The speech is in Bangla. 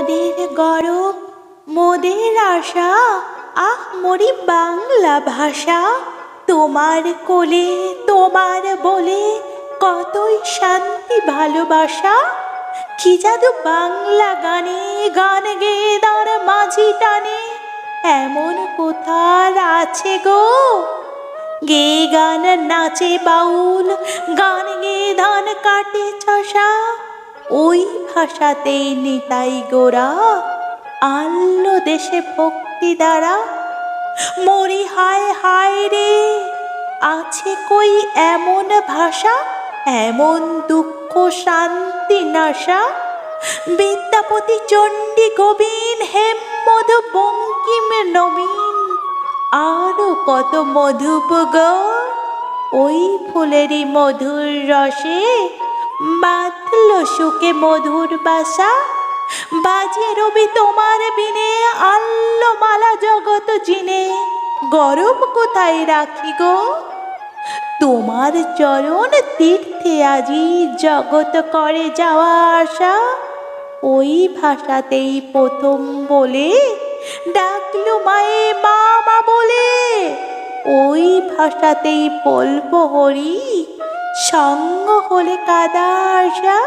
মোদের গরব মোদের আশা, আহ মরি বাংলা ভাষা। তোমার কোলে, তোমার বলে কতই শান্তি, ভালোবাসা। কি জাদু বাংলা গানে, গান গেয়ে দাঁড় মাঝি টানে। এমন কোথার আছে গো? গে গান নাচে বাউল, গান গে ধান কাটে চষা ওই ভাষাতেই নিতাই গোরা আল্ল দেশে ভক্তি দ্বারা। মরি হায় হায় রে, আছে কই এমন ভাষা? এমন দুঃখ, শান্তি, নাশা? বিদ্যাপতি চণ্ডী গোবিন হেমমধু বঙ্কিম নবীন, আরও কত মধুপ ওই ফুলেরই মধুর রসে সুখে মধুর বাসা। বাজে রবি তোমার বিনে, আল্ল মালা জগৎ জিনে। গরম কোথায় রাখি গো? তোমার চরণ তীর্থে আজি জগৎ করে যাওয়া আসা ওই ভাষাতেই প্রথম বলে ডাকলু মায়ে মা মা বলে। ওই ভাষাতেই বলব হরি, সঙ্গ হলে কাদা আসা